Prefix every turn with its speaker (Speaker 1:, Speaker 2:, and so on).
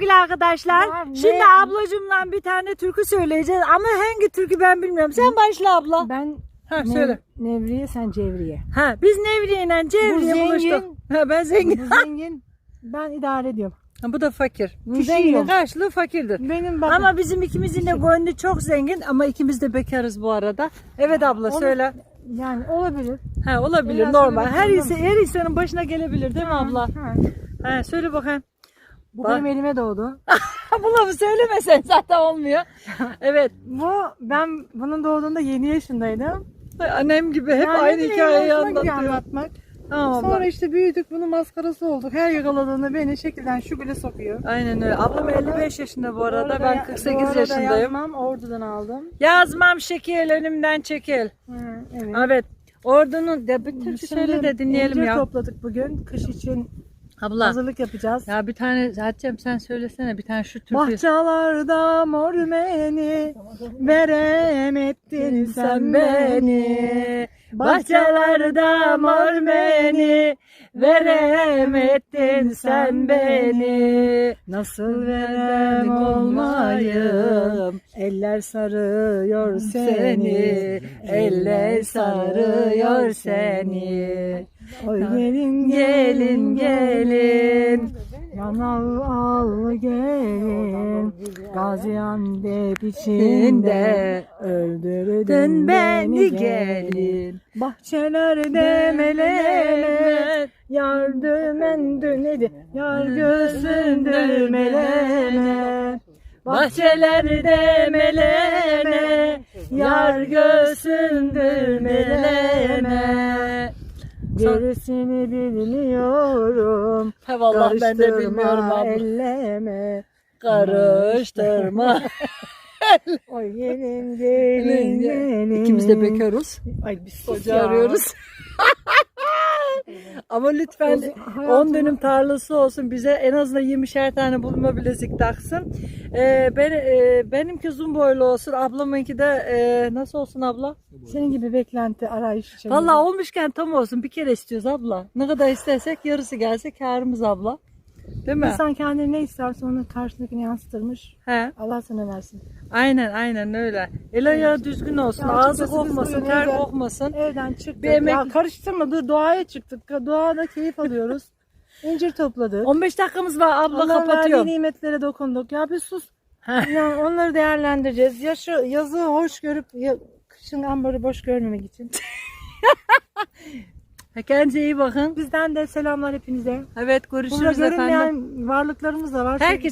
Speaker 1: sevgili arkadaşlar.
Speaker 2: Ya
Speaker 1: Şimdi ablacımla bir tane türkü söyleyeceğiz ama hangi türkü ben bilmiyorum. Sen başla abla.
Speaker 2: Ben
Speaker 1: Ha
Speaker 2: Nev-
Speaker 1: söyle.
Speaker 2: Nevriye sen Cevriye.
Speaker 1: Ha biz Nevriye ile Cevriye
Speaker 2: Bu
Speaker 1: buluştuk. Ha ben zengin.
Speaker 2: Bu zengin. Ben idare ediyorum.
Speaker 1: Ha, bu da fakir.
Speaker 2: Zengin.
Speaker 1: karşılığı fakirdir.
Speaker 2: Benim bak
Speaker 1: Ama bizim ikimizin de gönlü çok zengin ama ikimiz de bekarız bu arada. Evet abla
Speaker 2: Onu-
Speaker 1: söyle.
Speaker 2: yani olabilir.
Speaker 1: Ha olabilir
Speaker 2: Biraz
Speaker 1: normal. Her insan, her insanın başına gelebilir değil mi abla?
Speaker 2: Ha.
Speaker 1: Ha söyle bakayım.
Speaker 2: Bu
Speaker 1: Bak.
Speaker 2: benim elime doğdu.
Speaker 1: Bu lafı söylemesen zaten olmuyor. evet.
Speaker 2: Bu ben bunun doğduğunda 7 yaşındaydım.
Speaker 1: Ay, Annem gibi hep
Speaker 2: Yani
Speaker 1: aynı
Speaker 2: bileyim,
Speaker 1: hikayeyi anlatıyor.
Speaker 2: anlatmak.
Speaker 1: Tamam abla.
Speaker 2: Sonra işte büyüdük bunun maskarası olduk. Her yakaladığında beni şekilden şu bile sokuyor.
Speaker 1: Aynen öyle. Ablam 55 yaşında bu arada. Ben
Speaker 2: ya-
Speaker 1: 48
Speaker 2: bu arada
Speaker 1: yaşındayım.
Speaker 2: Yazmam ordudan aldım.
Speaker 1: Yazmam şekil önümden çekil.
Speaker 2: Hı, evet.
Speaker 1: Evet. Ordunun de bir türkü söyle de dinleyelim
Speaker 2: incir
Speaker 1: ya.
Speaker 2: topladık bugün. Kış için
Speaker 1: Abla.
Speaker 2: hazırlık yapacağız.
Speaker 1: Ya bir tane Hatice'm sen söylesene bir tane şu türkü.
Speaker 2: Bahçelerde mor beni veremedin sen beni.
Speaker 1: Bahçelerde mor beni veremedin sen beni.
Speaker 2: Nasıl verem olmayım Eller sarıyor seni
Speaker 1: eller sarıyor seni.
Speaker 2: Oy gelin
Speaker 1: Gelin gelin.
Speaker 2: Yanav al gelin Gaziantep içinde Öldürdün beni gelin. Bahçelerde meleme Yar dümendü neydi? Yar göğsündür meleme
Speaker 1: Bahçelerde meleme, yar göğsündür meleme.
Speaker 2: Gerisini bilmiyorum
Speaker 1: He vallahi ben de bilmiyorum abla.
Speaker 2: elleme
Speaker 1: Karıştırma.
Speaker 2: Oy gelin gelin gelin
Speaker 1: İkimiz de bekarız.
Speaker 2: Ay biz
Speaker 1: Koca arıyoruz. Ama lütfen
Speaker 2: O-
Speaker 1: 10
Speaker 2: hayatım-
Speaker 1: dönüm tarlası olsun bize en azından 20'şer tane bulma bilezik taksın. Ee, ben, e, benimki uzun boylu olsun. Ablamınki de e, nasıl olsun abla?
Speaker 2: Senin gibi beklenti arayış
Speaker 1: Vallahi olmuşken tam olsun. Bir kere istiyoruz abla. Ne kadar istersek yarısı gelse karımız abla. Değil mi?
Speaker 2: İnsan kendine ne isterse onu karşındakine yansıtırmış
Speaker 1: He.
Speaker 2: Allah sana versin
Speaker 1: Aynen aynen öyle. El ayağı düzgün olsun.
Speaker 2: Ya
Speaker 1: ağzı kokmasın, ter
Speaker 2: evde-
Speaker 1: kokmasın.
Speaker 2: Evden çıktık.
Speaker 1: Bir emek-
Speaker 2: Ya karıştırma dur doğaya çıktık. Doğada keyif alıyoruz. İncir topladık.
Speaker 1: 15 dakikamız var abla
Speaker 2: Allah'ın verdiği
Speaker 1: kapatıyorum.
Speaker 2: nimetlere dokunduk. Ya bir sus. Yani onları değerlendireceğiz. Yaşı, yazı hoş görüp ya, kışın ambarı boş görmemek için.
Speaker 1: Kendinize iyi bakın.
Speaker 2: Bizden de selamlar hepinize.
Speaker 1: Evet
Speaker 2: Burada
Speaker 1: görüşürüz efendim.
Speaker 2: görünmeyen varlıklarımız da var.
Speaker 1: Herkese